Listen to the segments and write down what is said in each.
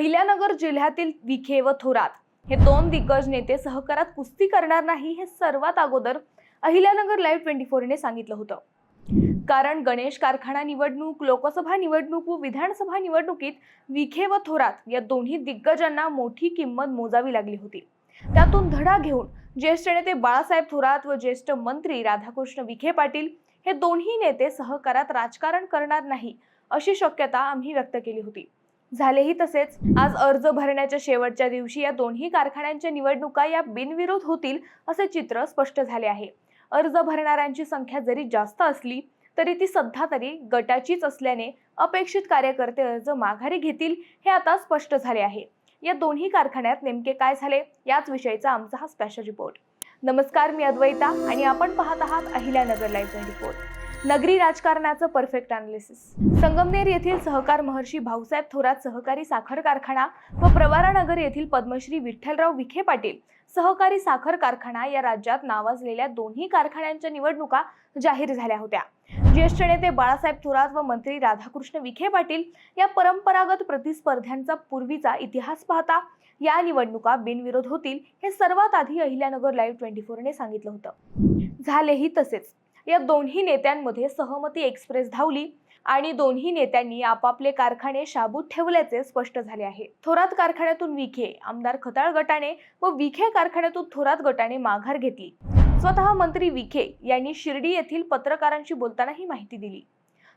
अहिल्यानगर जिल्ह्यातील विखे व थोरात हे दोन दिग्गज नेते सहकारात कुस्ती करणार नाही हे सर्वात अगोदर अहिल्यानगर लाईव्ह ट्वेंटी फोरने सांगितलं होतं. कारण गणेश कारखाना निवडणूक लोकसभा निवडणूक व विधानसभा निवडणुकीत विखे व थोरात या दोन्ही दिग्गजांना मोठी किंमत मोजावी लागली होती. त्यातून धडा घेऊन ज्येष्ठ नेते बाळासाहेब थोरात व ज्येष्ठ मंत्री राधाकृष्ण विखे पाटील हे दोन्ही नेते सहकारात राजकारण करणार नाही अशी शक्यता आम्ही व्यक्त केली होती. झालेही तसेच. आज अर्ज भरण्याच्या शेवटच्या दिवशी या दोन्ही कारखान्यांच्या निवडणुका या बिनविरोध होतील असे चित्र स्पष्ट झाले आहे. अर्ज भरणाऱ्यांची संख्या जरी जास्त असली तरी ती सध्या तरी गटाचीच असल्याने अपेक्षित कार्यकर्ते अर्ज माघारी घेतील हे आता स्पष्ट झाले आहे. या दोन्ही कारखान्यात नेमके काय झाले याच विषयीचा आमचा हा स्पेशल रिपोर्ट नमस्कार मी अद्वैता आणि आपण पाहत आहात अहिल्यानगर लाईव्ह रिपोर्ट नगरी राजकारणाचं परफेक्ट अनालिसिस संगमनेर येथील सहकार महर्षी भाऊसाहेब थोरात सहकारी साखर कारखाना व प्रवारानगर येथील पद्मश्री विठ्ठलराव विखे पाटील सहकारी साखर कारखाना या राज्यात नावाजलेल्या दोन्ही कारखान्यांच्या निवडणुका जाहीर झाल्या होत्या. ज्येष्ठ नेते बाळासाहेब थोरात व मंत्री राधाकृष्ण विखे पाटील या परंपरागत प्रतिस्पर्ध्यांचा पूर्वीचा इतिहास पाहता या निवडणुका बिनविरोध होतील हे सर्वात आधी अहिल्यानगर लाईव्ह ट्वेंटी फोरने सांगितलं होतं. झालेही तसेच. या दोन्ही नेत्यांमध्ये सहमती एक्सप्रेस धावली आणि दोन्ही नेत्यांनी आपापले कारखाने शाबूत ठेवल्याचे स्पष्ट झाले आहे. थोरात कारखान्यातून विखे आमदार खताळ गटाने व विखे कारखान्यातून थोरात गटाने माघार घेतली. स्वतः मंत्री विखे यांनी शिर्डी येथील पत्रकारांशी बोलताना ही माहिती दिली.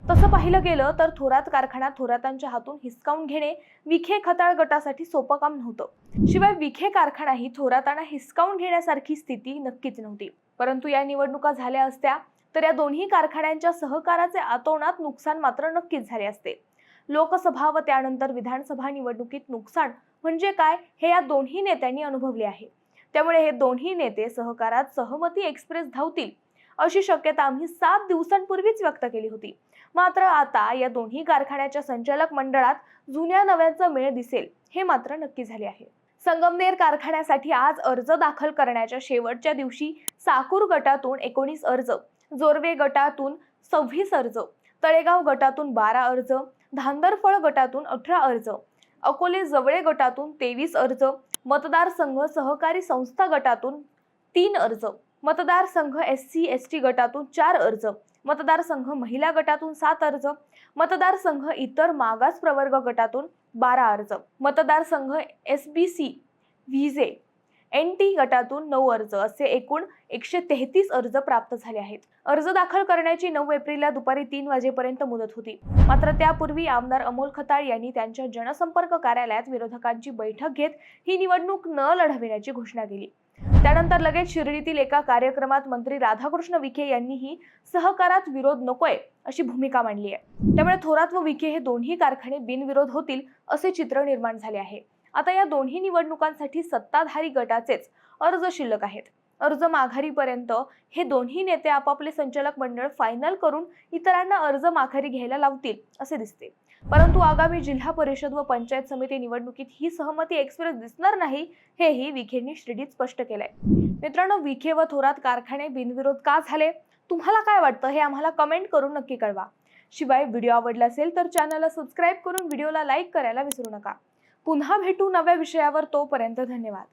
तसं पाहिलं गेलं तर थोरात कारखाना थोरातांच्या हातून हिसकावून घेणे विखे खताळ गटासाठी सोपं काम नव्हतं. शिवाय विखे कारखाना ही थोरातांना हिसकावून घेण्यासारखी स्थिती नक्कीच नव्हती. परंतु या निवडणुका झाल्या असत्या तर या दोन्ही कारखान्यांच्या सहकाराचे आतोनात नुकसान मात्र नक्कीच झाले असते. लोकसभा व त्यानंतर विधानसभा निवडणुकीत नुकसान म्हणजे काय हे या दोन्ही नेत्यांनी अनुभवले आहे. त्यामुळे हे दोन्ही नेते सहकारात सहमती एक्सप्रेस धावतील अशी शक्यता आम्ही सात दिवसांपूर्वीच व्यक्त केली होती. मात्र आता या दोन्ही कारखान्याच्या संचालक मंडळात जुन्या नव्यांचा मेळ दिसेल हे मात्र नक्की झाले आहे. संगमनेर कारखान्यासाठी आज अर्ज दाखल करण्याच्या शेवटच्या दिवशी साकूर गटातून एकोणीस अर्ज जोरवे गटातून सव्वीस अर्ज तळेगाव गटातून बारा अर्ज धांदरफळ गटातून अठरा अर्ज अकोले जवळे गटातून तेवीस अर्ज मतदारसंघ सहकारी संस्था गटातून तीन अर्ज मतदारसंघ एस सी एस टी गटातून चार अर्ज मतदारसंघ महिला गटातून सात अर्ज मतदारसंघ इतर मागास प्रवर्ग गटातून बारा अर्ज. मतदारसंघ S B C VJ N T गटातून नऊ अर्ज. असे एकूण एकशे तेहतीस अर्ज प्राप्त झाले आहेत. अर्ज दाखल करण्याची नऊ एप्रिलला दुपारी तीन वाजेपर्यंत मुदत होती. मात्र त्यापूर्वी आमदार अमोल खताळ यांनी त्यांच्या जनसंपर्क कार्यालयात विरोधकांची बैठक घेत ही निवडणूक न लढविण्याची घोषणा केली. त्यानंतर लगेच शिर्डीतील एका कार्यक्रमात मंत्री राधाकृष्ण विखे यांनीही सहकारात विरोध नकोय अशी भूमिका मांडली आहे. त्यामुळे थोरात व विखे हे दोन्ही कारखाने बिनविरोध होतील असे चित्र निर्माण झाले आहे. आता या दोन्ही निवडणुकांसाठी सत्ताधारी गटाचेच अर्ज शिल्लक आहेत. अर्ज माघारीपर्यंत हे दोन्ही नेते आपापले संचालक मंडळ फायनल करून इतरांना अर्ज माघारी घ्यायला लावतील असे दिसते. परंतु आगामी जिल्हा परिषद व पंचायत समिती निवडणुकीत ही सहमती एक्सप्रेस दिसणार नाही हेही विखेंनी शिर्डीत स्पष्ट केलंय. मित्रांनो विखे व थोरात कारखाने बिनविरोध का झाले? तुम्हाला काय वाटतं? हे आम्हाला कमेंट करून नक्की कळवा. शिवाय व्हिडिओ आवडला असेल तर चॅनलला सबस्क्राईब करून व्हिडिओला लाईक करायला विसरू नका. पुन्हा भेटू नव्या विषयावर तोपर्यंत धन्यवाद.